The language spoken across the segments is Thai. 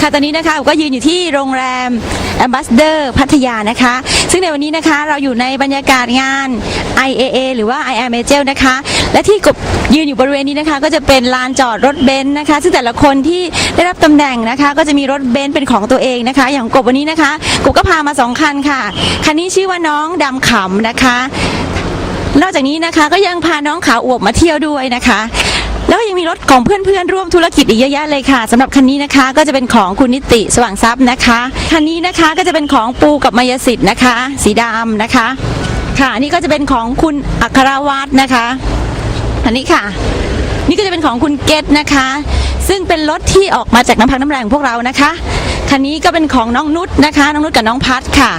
ค่ะตอนนี้นะคะก็ยืนอยู่ที่โรงแรม Ambassador พัทยานะคะ ซึ่งในวันนี้นะคะเราอยู่ในบรรยากาศงาน IAA หรือว่า I am a g e l นะคะ และที่กบยืนอยู่บริเวณนี้นะคะ ก็จะเป็นลานจอดรถเบนซ์นะคะ ซึ่งแต่ละคนที่ได้รับตำแหน่งนะคะ ก็จะมีรถเบนซ์เป็นของตัวเองนะคะ อย่างกบวันนี้นะคะกบก็พามาสองคันค่ะ คันนี้ชื่อว่าน้องดำขำนะคะนอกจากนี้นะคะก็ยังพาน้องขาอวบมาเที่ยวด้วยนะคะ แล้วก็ยังมีรถของเพื่อนๆร่วมธุรกิจอีกเยอะแยะเลยค่ะสำหรับคันนี้นะคะก็จะเป็นของคุณนิติสว่างทรัพย์นะคะคันนี้นะคะก็จะเป็นของปูกับมายสิทธิ์นะคะ สีดำนะคะ ค่ะอันนี่ก็จะเป็นของคุณอัครวัฒน์นะคะ อันนี้ค่ะ นี่ก็จะเป็นของคุณเกตนะคะ ซึ่งเป็นรถที่ออกมาจากน้ำพักน้ำแรงของพวกเรานะคะคันนี้ก็เป็นของน้องนุชนะคะ น้องนุชกับน้องพัดค่ะ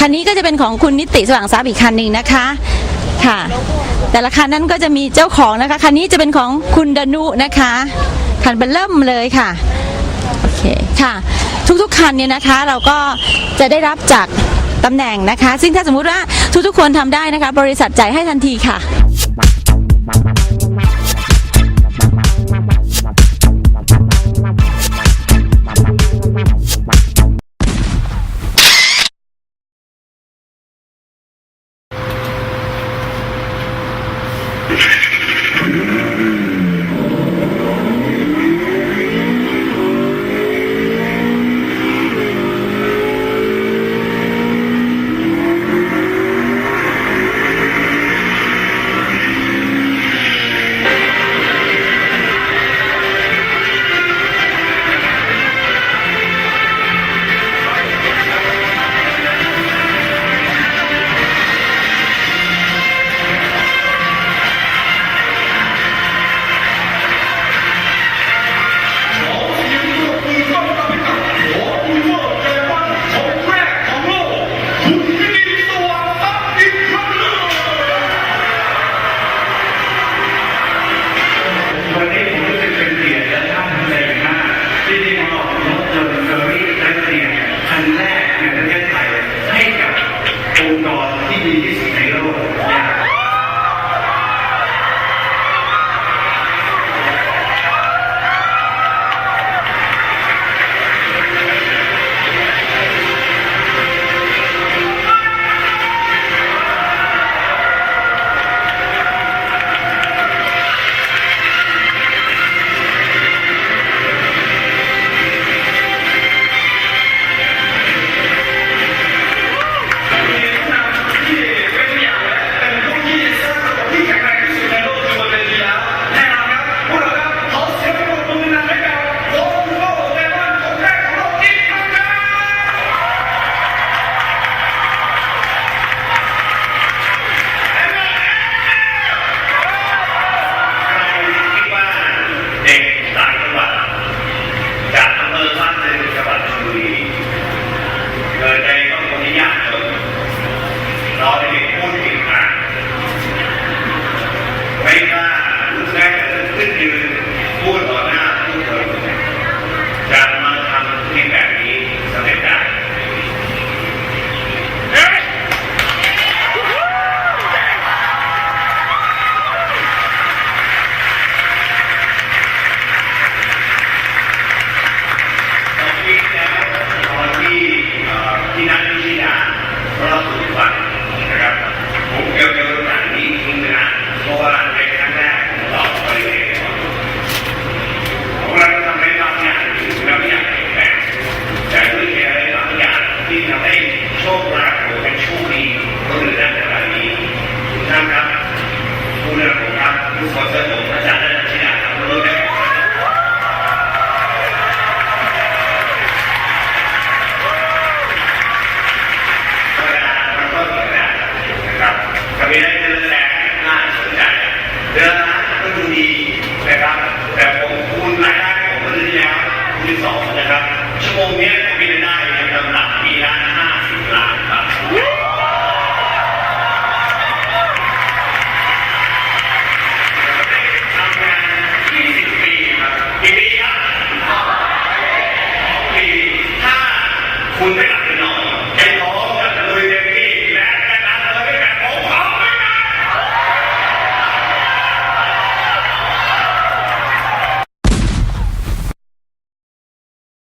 คันนี้ก็จะเป็นของคุณนิติสว่างทรัพย์อีกคันหนึ่งนะคะค่ะ แต่ละคันนั้นก็จะมีเจ้าของนะคะคันนี้จะเป็นของคุณดนุนะคะคันเบลเริ่มเลยค่ะโอเคค่ะ ทุกๆคันเนี่ยนะคะเราก็จะได้รับจากตำแหน่งนะคะ ซึ่งถ้าสมมุติว่าทุกๆคนทำได้นะคะ บริษัทจ่ายให้ทันทีค่ะ ขึ้นยืนพูดต่อหน้าผู้คนจะมาทำที่แบบนี้สำเร็จได้เฮ้ยตอนที่แล้วตอนที่เอ่อที่นัดวิทยาเราสุดวันนะครับผมเกี่ยวกับเรื่องนี้ทิ้งนะเพราะว่า ก็ดูดีนะครับ แต่ผมคูณรายได้ของคนที่แล้วคูณสองนะครับ ชั่วโมงนี้ผมมีรายได้ในลำดับ